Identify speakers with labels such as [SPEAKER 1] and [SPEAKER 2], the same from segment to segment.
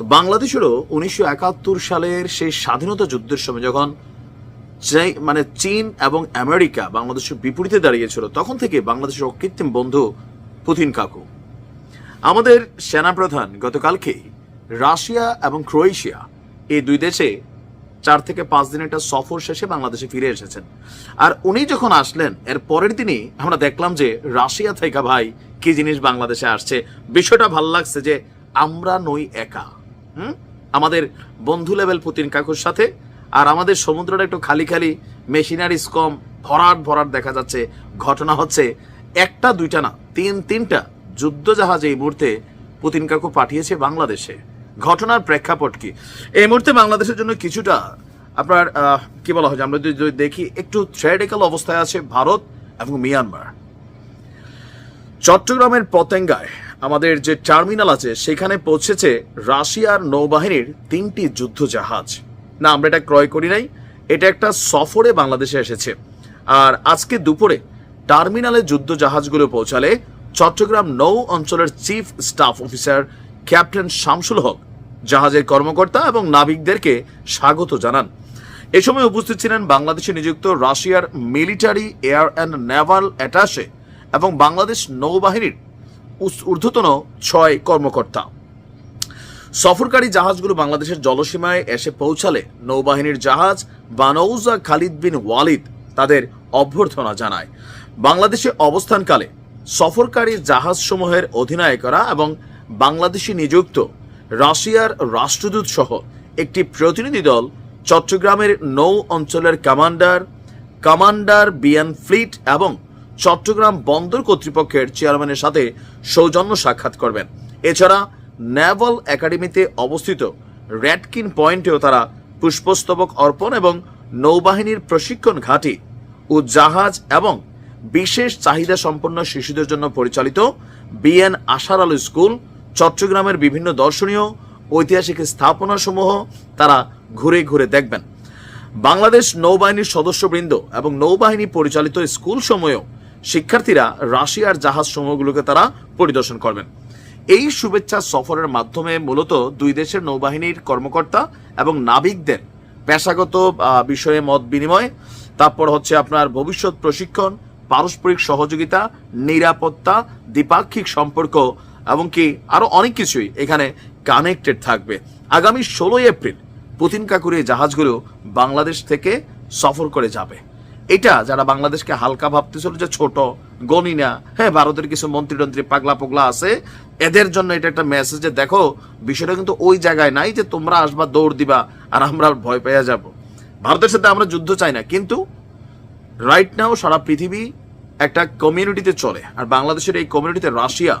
[SPEAKER 1] তো বাংলাদেশেরও উনিশশো একাত্তর সালের সেই স্বাধীনতা যুদ্ধের সময় যখন মানে চীন এবং আমেরিকা বাংলাদেশের বিপরীতে দাঁড়িয়েছিল, তখন থেকে বাংলাদেশের অকৃত্রিম বন্ধু পুতিন কাকু। আমাদের সেনাপ্রধান গতকালকে রাশিয়া এবং ক্রোয়েশিয়া, এই দুই দেশে চার থেকে পাঁচ দিন একটা সফর শেষে বাংলাদেশে ফিরে এসেছেন। আর উনি যখন আসলেন, এর পরের দিনই আমরা দেখলাম যে রাশিয়া থেকে ভাই, কি জিনিস বাংলাদেশে আসছে। বিষয়টা ভালো লাগছে যে আমরা নই একা। হুম? আমাদের বন্ধু লেভেল পুতিন কাকুর সাথে, আর আমাদের সমুদ্রটা একটু খালি খালি, মেশিনারিজ কম, ভরাট ভরাট দেখা যাচ্ছে। ঘটনা হচ্ছে, একটা, দুইটা না, তিন, তিনটা যুদ্ধ জাহাজ এই মুহূর্তে পুতিন কাকু পাঠিয়েছে বাংলাদেশে। ঘটনার প্রেক্ষাপট কি? এই মুহূর্তে বাংলাদেশের জন্য কিছুটা, আপনার কি বলা হয় আমরা যদি দেখি, একটু থ্রেডিক্যাল অবস্থায় আছে ভারত এবং মিয়ানমার। চট্টগ্রামের পতেঙ্গায় আমাদের যে টার্মিনাল আছে, সেখানে পৌঁছেছে রাশিয়ার নৌবাহিনীর তিনটি যুদ্ধ জাহাজ না, আমরা এটা ক্রয় করি নাই, এটা একটা সফরে বাংলাদেশে এসেছে। আর আজকে দুপুরে টার্মিনালে যুদ্ধ জাহাজগুলো পৌঁছালে চট্টগ্রাম নৌ অঞ্চলের chief staff officer captain Shamsul Haque জাহাজের কর্মকর্তা এবং নাবিকদেরকে স্বাগত জানান। এ সময় উপস্থিত ছিলেন বাংলাদেশে নিযুক্ত রাশিয়ার military, air and naval attache এবং বাংলাদেশ নৌবাহিনীর ঊর্ধ্বতন ছয় কর্মকর্তা। সফরকারী জাহাজগুলো বাংলাদেশের জলসীমায় এসে পৌঁছালে নৌবাহিনীর জাহাজ বানৌজা খালিদ বিন ওয়ালিদ তাদের অভ্যর্থনা জানায়। বাংলাদেশে অবস্থানকালে সফরকারী জাহাজসমূহের অধিনায়করা এবং বাংলাদেশে নিযুক্ত রাশিয়ার রাষ্ট্রদূত সহ একটি প্রতিনিধি দল চট্টগ্রামের নৌ অঞ্চলের কমান্ডার কমান্ডার বিয়ান ফ্লিট এবং চট্টগ্রাম বন্দর কর্তৃপক্ষের চেয়ারম্যানের সাথে সৌজন্য সাক্ষাৎ করবেন। এছাড়া নেভাল একাডেমিতে অবস্থিত র্যাটকিন পয়েন্টেও তারা পুষ্পস্তবক অর্পণ এবং নৌবাহিনীর প্রশিক্ষণ ঘাঁটি ও জাহাজ এবং বিশেষ চাহিদা সম্পন্ন শিশুদের জন্য পরিচালিত বিএন আশার আলো স্কুল, চট্টগ্রামের বিভিন্ন দর্শনীয় ঐতিহাসিক স্থাপনাসমূহ তারা ঘুরে ঘুরে দেখবেন। বাংলাদেশ নৌবাহিনীর সদস্যবৃন্দ এবং নৌবাহিনী পরিচালিত স্কুল সময়েও শিক্ষার্থীরা রাশিয়ার জাহাজ সমূহগুলোকে তারা পরিদর্শন করবেন। এই শুভেচ্ছা সফরের মাধ্যমে মূলত দুই দেশের নৌবাহিনীর কর্মকর্তা এবং নাবিকদের পেশাগত বিষয়ে মত বিনিময়, তারপর হচ্ছে আপনার ভবিষ্যৎ প্রশিক্ষণ, পারস্পরিক সহযোগিতা, নিরাপত্তা, দ্বিপাক্ষিক সম্পর্ক, এবং কি আরও অনেক কিছুই এখানে কানেক্টেড থাকবে। আগামী ষোলোই এপ্রিল পুতিন কাকুর জাহাজগুলো বাংলাদেশ থেকে সফর করে যাবে। এটা যারা বাংলাদেশকে হালকা ভাবতেছিল যে ছোট, গণি না হ্যাঁ ভারতের কিছু মন্ত্রী টন্ত্রী পাগলা পোগলা আছে, এদের জন্য এটা একটা মেসেজ যে দেখো, বিষয়টা কিন্তু ওই জায়গায় নাই যে তোমরা আসবা, দৌড় দিবা, আর আমরা ভয় পেয়ে যাব। ভারতের সাথে আমরা যুদ্ধ চাই না, কিন্তু রাইট নাও সারা পৃথিবী একটা কমিউনিটিতে চলে, আর বাংলাদেশের এই কমিউনিটিতে রাশিয়া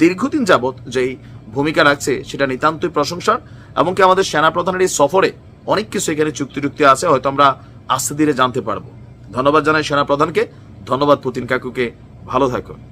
[SPEAKER 1] দীর্ঘদিন যাবৎ যেই ভূমিকা রাখছে সেটা নিতান্তই প্রশংসার, এমনকি আমাদের সেনাপ্রধানের এই সফরে অনেক কিছু এখানে চুক্তি টুক্তি আছে, হয়তো আমরা আস্তে ধীরে জানতে পারব। ধন্যবাদ জানাই সেনাপ্রধানকে। ধন্যবাদ পুতিন কাকুকে। ভালো থাকুন।